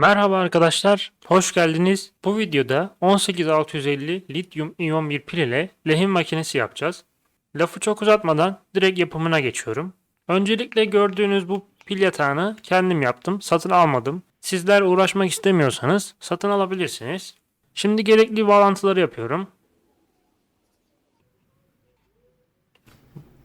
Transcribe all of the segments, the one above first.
Merhaba arkadaşlar, hoş geldiniz. Bu videoda 18650 lityum iyon bir pil ile lehim makinesi yapacağız. Lafı çok uzatmadan direkt yapımına geçiyorum. Öncelikle gördüğünüz bu pil yatağını kendim yaptım, satın almadım. Sizler uğraşmak istemiyorsanız satın alabilirsiniz. Şimdi gerekli bağlantıları yapıyorum.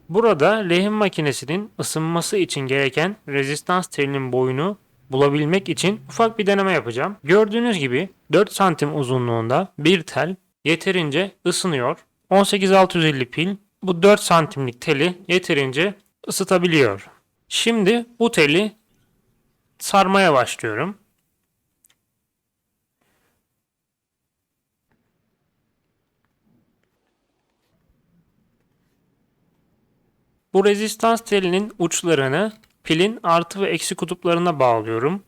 Burada lehim makinesinin ısınması için gereken rezistans telinin boyunu bulabilmek için ufak bir deneme yapacağım. Gördüğünüz gibi 4 santim uzunluğunda bir tel yeterince ısınıyor. 18650 pil bu 4 santimlik teli yeterince ısıtabiliyor. Şimdi bu teli sarmaya başlıyorum. Bu rezistans telinin uçlarını pilin artı ve eksi kutuplarına bağlıyorum.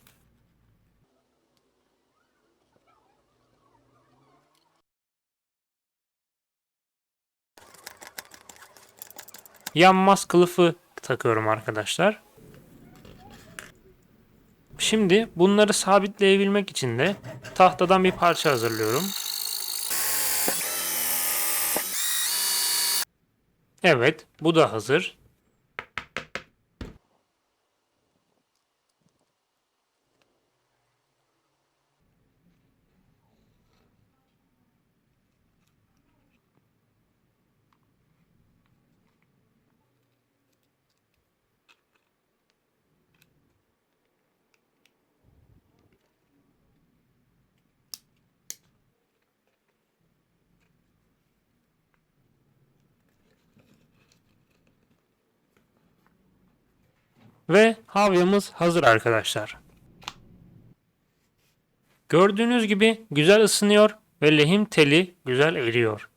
Yanmaz kılıfı takıyorum arkadaşlar. Şimdi bunları sabitleyebilmek için de tahtadan bir parça hazırlıyorum. Evet, bu da hazır. Ve havyamız hazır arkadaşlar. Gördüğünüz gibi güzel ısınıyor ve lehim teli güzel eriyor.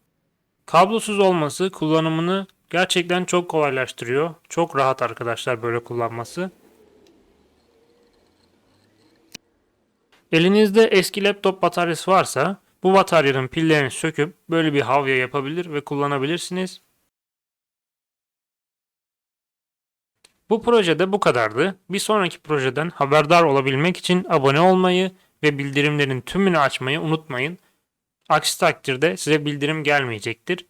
Kablosuz olması kullanımını gerçekten çok kolaylaştırıyor. Çok rahat arkadaşlar böyle kullanması. Elinizde eski laptop bataryası varsa bu bataryanın pillerini söküp böyle bir havya yapabilir ve kullanabilirsiniz. Bu projede bu kadardı. Bir sonraki projeden haberdar olabilmek için abone olmayı ve bildirimlerin tümünü açmayı unutmayın. Aksi takdirde size bildirim gelmeyecektir.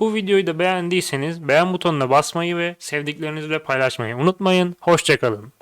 Bu videoyu da beğendiyseniz beğen butonuna basmayı ve sevdiklerinizle paylaşmayı unutmayın. Hoşçakalın.